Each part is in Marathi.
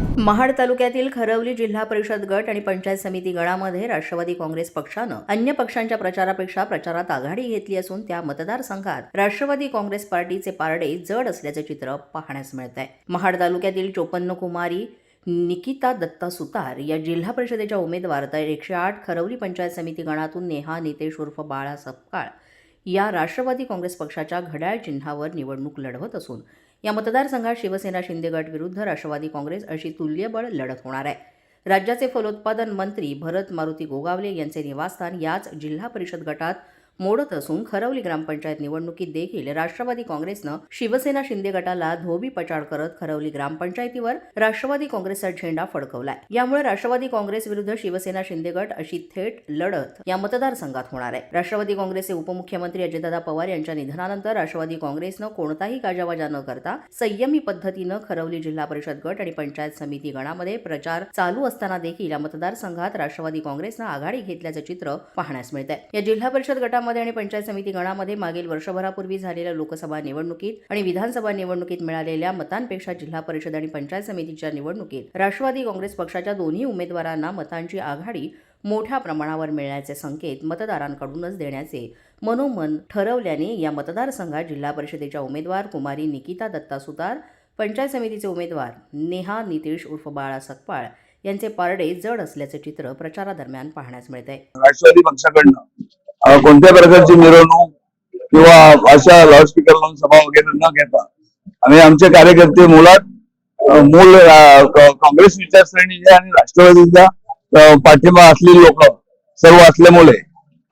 महाड तालुक्यातील खरवली जिल्हा परिषद गट आणि पंचायत समिती गणामध्ये राष्ट्रवादी काँग्रेस पक्षानं अन्य पक्षांच्या प्रचारापेक्षा प्रचारात आघाडी घेतली असून त्या मतदारसंघात राष्ट्रवादी काँग्रेस पार्टीचे पारडे जड असल्याचे चित्र पाहण्यास मिळत आहे महाड तालुक्यातील चोपन्न कुमारी निकिता दत्ता सुतार या जिल्हा परिषदेच्या उमेदवार तर एकशे आठ खरवली पंचायत समिती गणातून नेहा नितेश उर्फ बाळा सपकाळ या राष्ट्रवादी काँग्रेस पक्षाच्या घड्याळ चिन्हावर निवडणूक लढवत असून या मतदारसंघात शिवसेना शिंदे गट विरुद्ध राष्ट्रवादी काँग्रेस अशी तुल्यबळ लढत होणार आहे. राज्याचे फलोत्पादन मंत्री भरत मारुती गोगावले यांचे निवासस्थान याच जिल्हा परिषद गटात मोडत असून खरवली ग्रामपंचायत निवडणुकीत देखील राष्ट्रवादी काँग्रेसनं शिवसेना शिंदे गटाला धोबी पचाड करत खरवली ग्रामपंचायतीवर राष्ट्रवादी काँग्रेसचा झेंडा फडकवलाय. यामुळे राष्ट्रवादी काँग्रेस विरुद्ध शिवसेना शिंदे गट अशी थेट लढत या मतदारसंघात होणार आहे. राष्ट्रवादी काँग्रेसचे उपमुख्यमंत्री अजितदादा पवार यांच्या निधनानंतर राष्ट्रवादी काँग्रेसनं कोणताही गाजावाजा न करता संयमी पद्धतीनं खरवली जिल्हा परिषद गट आणि पंचायत समिती गणामध्ये प्रचार चालू असताना देखील या मतदारसंघात राष्ट्रवादी काँग्रेसनं आघाडी घेतल्याचं चित्र पाहण्यास मिळत आहे या जिल्हा परिषद गटामध्ये आणि पंचायत समिती गणामध्ये मागील वर्षभरापूर्वी झालेल्या लोकसभा निवडणुकीत आणि विधानसभा निवडणुकीत मिळालेल्या मतांपेक्षा जिल्हा परिषद आणि पंचायत समितीच्या निवडणुकीत राष्ट्रवादी काँग्रेस पक्षाच्या दोन्ही उमेदवारांना मतांची आघाडी मोठ्या प्रमाणावर मिळण्याचे संकेत मतदारांकडूनच देण्याचे मनोमन ठरवल्याने या मतदारसंघात जिल्हा परिषदेच्या उमेदवार कुमारी निकिता दत्ता सुतार पंचायत समितीचे उमेदवार नेहा नितेश उर्फ बाळा सकपाळ यांचे पारडे जड असल्याचे चित्र प्रचारादरम्यान पाहण्यास मिळते राष्ट्रवादी पक्षाकडनं कोणत्या प्रकारची मिरवणूक किंवा अशा लाऊडस्पीकर लावून सभा वगैरे न घेता आम्ही आमचे कार्यकर्ते मुलात मूल काँग्रेस विचारसरणीचे आणि राष्ट्रवादीच्या पाठिंबा असलेली लोक सर्व असल्यामुळे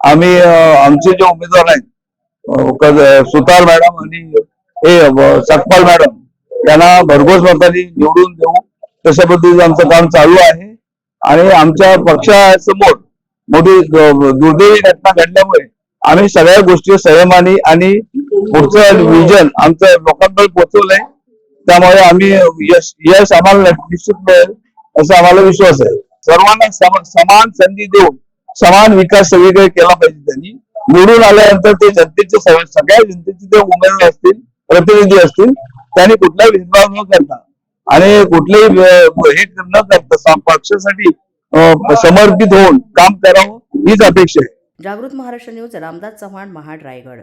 आम्ही आमचे जे उमेदवार आहेत सुतार मॅडम आणि हे सकपाल मॅडम त्यांना भरघोस मतांनी निवडून देऊ तशा पद्धतीचं आमचं काम चालू आहे. आणि आमच्या पक्षासमोर मोठी दुर्दैवी घटना घडल्यामुळे आम्ही सगळ्या गोष्टी संयमाने आणि पुढचं विजन आमचं लोकांकडे पोहोचवलंय. त्यामुळे आम्ही यश यश आम्हाला निश्चित मिळेल असा आम्हाला विश्वास आहे. सर्वांना समान संधी देऊन समान विकास सगळीकडे केला पाहिजे त्यांनी. निवडून आल्यानंतर ते जनतेचे सगळ्या जनतेचे ते उमेदवार असतील प्रतिनिधी असतील त्यांनी कुठलाही भेदभाव न करता आणि कुठलेही हे न करता पक्षासाठी समर्पित होऊन काम करावं हीच अपेक्षा आहे. जागृत महाराष्ट्र न्यूज रामदास चव्हाण महाड रायगड